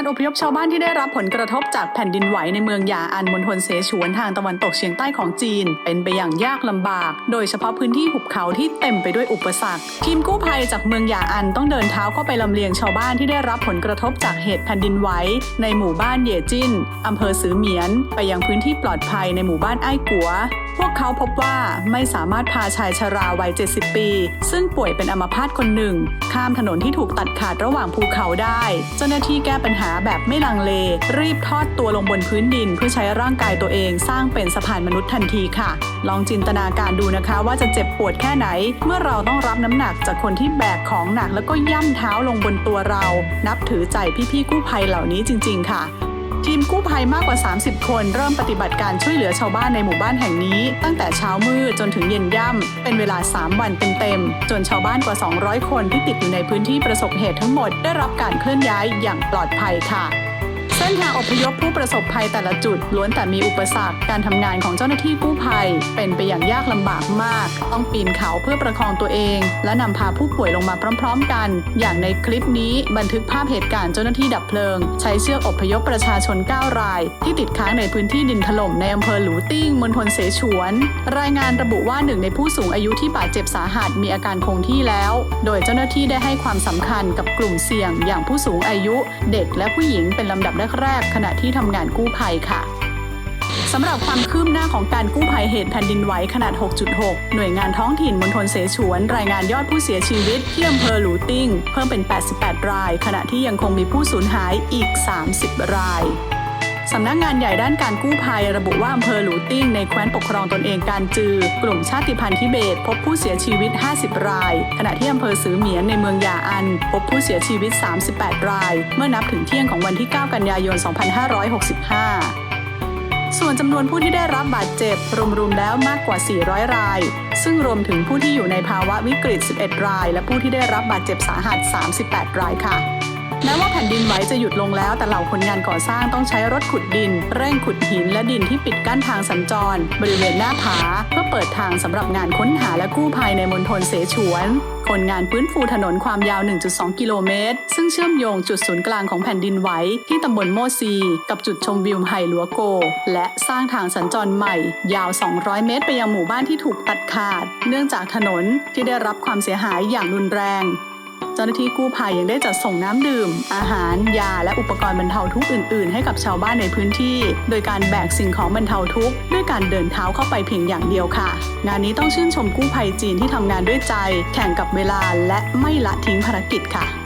การอพยพชาวบ้านที่ได้รับผลกระทบจากแผ่นดินไหวในเมืองหยาอันมณฑลเสฉวนทางตะวันตกเฉียงใต้ของจีน เป็นไปอย่างยากลำบาก โดยเฉพาะพื้นที่หุบเขาที่เต็มไปด้วยอุปสรรค ทีมกู้ภัยจากเมืองหยาอันต้องเดินเท้าเข้าไปลำเลียงชาวบ้านที่ได้รับผลกระทบจากเหตุแผ่นดินไหวในหมู่บ้านเยจินอำเภอสือเหมียน ไปยังพื้นที่ปลอดภัยในหมู่บ้านไอ้กัว พวกเขาพบว่าไม่สามารถพาชายชราวัย 70 ปี ซึ่งป่วยเป็นอัมพาตคนหนึ่ง ข้ามถนนที่ถูกตัดขาดระหว่างภูเขาได้ เจ้าหน้าที่แก้ปัญหาแบบไม่ลังเล รีบทอดตัวลงบนพื้นดิน เพื่อใช้ร่างกายตัวเองสร้างเป็นสะพานมนุษย์ทันทีค่ะ ลองจินตนาการดูนะคะว่าจะเจ็บปวดแค่ไหน เมื่อเราต้องรับน้ำหนักจากคนที่แบกของหนักแล้วก็ย่ำเท้าลงบนตัวเรา นับถือใจพี่ๆกู้ภัยเหล่านี้จริง ๆ ค่ะ ทีมกู้ภัยมากกว่า 30 คน เริ่มปฏิบัติการช่วยเหลือชาวบ้านในหมู่บ้านแห่งนี้ ตั้งแต่เช้ามืดจนถึงเย็นย่ำ เป็นเวลา 3 วันเต็มๆ จนชาวบ้านกว่า 200 คนที่ติดอยู่ในพื้นที่ประสบเหตุทั้งหมดได้รับการเคลื่อนย้ายอย่างปลอดภัยค่ะ เส้นทางอพยพผู้ประสบภัยแต่ละจุด ล้วนแต่มีอุปสรรคการทำงานของเจ้าหน้าที่กู้ภัย เป็นไปอย่างยากลำบากมาก ต้องปีนเขาเพื่อประคองตัวเอง และนำพาผู้ป่วยลงมาพร้อม ๆ กัน อย่างในคลิปนี้บันทึกภาพเหตุการณ์เจ้าหน้าที่ดับเพลิง ใช้เชือกอพยพประชาชน 9 ราย ที่ติดค้างในพื้นที่ดินถล่มในอำเภอหลูติ้งมณฑลเสฉวน รายงานระบุว่าหนึ่งในผู้สูงอายุที่บาดเจ็บสาหัสมีอาการคงที่แล้ว โดยเจ้าหน้าที่ได้ให้ความสำคัญกับกลุ่มเสี่ยง อย่างผู้สูงอายุ เด็กและผู้หญิงเป็นลำดับแรก ๆ ขณะที่ทำงานกู้ภัยค่ะสำหรับความคืบหน้าของการกู้ภัยเหตุแผ่นดินไหวขนาด 6.6 หน่วยงานท้องถิ่นมณฑลเสฉวน รายงานยอดผู้เสียชีวิตที่อำเภอหลูติ้ง เพิ่มเป็น 88 ราย ขณะที่ยังคงมีผู้สูญหายอีก 30 ราย สำนักงานใหญ่ด้านการกู้ภัย ระบุว่าอำเภอหลูติ้งในแคว้นปกครองตนเองการจือ กลุ่มชาติพันธุ์ทิเบต พบผู้เสียชีวิต 50 ราย ขณะที่อำเภอสือเหมียนในเมืองยาอัน พบผู้เสียชีวิต 38 ราย เมื่อนับถึงเที่ยงของวันที่ 9 กันยายน 2565ส่วนจำนวนผู้ที่ได้รับบาดเจ็บ รวมๆแล้วมากกว่า 400 ราย ซึ่งรวมถึงผู้ที่อยู่ในภาวะวิกฤต 11 ราย และผู้ที่ได้รับบาดเจ็บสาหัส 38 รายค่ะ แม้ว่าแผ่นดินไหวจะหยุดลงแล้ว แต่เหล่าคนงานก่อสร้างต้องใช้รถขุดดิน เร่งขุดหินและดินที่ปิดกั้นทางสัญจร บริเวณหน้าผาเพื่อเปิดทางสำหรับงานค้นหาและกู้ภัยในมณฑลเสฉวน คนงานฟื้นฟูถนนความยาว 1.2 กิโลเมตร ซึ่งเชื่อมโยงจุดศูนย์กลางของแผ่นดินไหวที่ตำบลโมซี กับจุดชมวิวไห่หลัวโก และสร้างทางสัญจรใหม่ ยาว 200 เมตร ไปยังหมู่บ้านที่ถูกตัดขาด เนื่องจากถนนที่ได้รับความเสียหายอย่างรุนแรง จ้าหน้าที่กู้ภัยยังได้จัดส่งน้ำดื่ม อาหาร ยา และอุปกรณ์บรรเทาทุกข์อื่น ๆ ให้กับชาวบ้านในพื้นที่ โดยการแบกสิ่งของบรรเทาทุกข์ด้วยการเดินเท้าเข้าไปเพียงอย่างเดียวค่ะ งานนี้ต้องชื่นชมกู้ภัยจีนที่ทำงานด้วยใจ แข่งกับเวลาและไม่ละทิ้งภารกิจค่ะ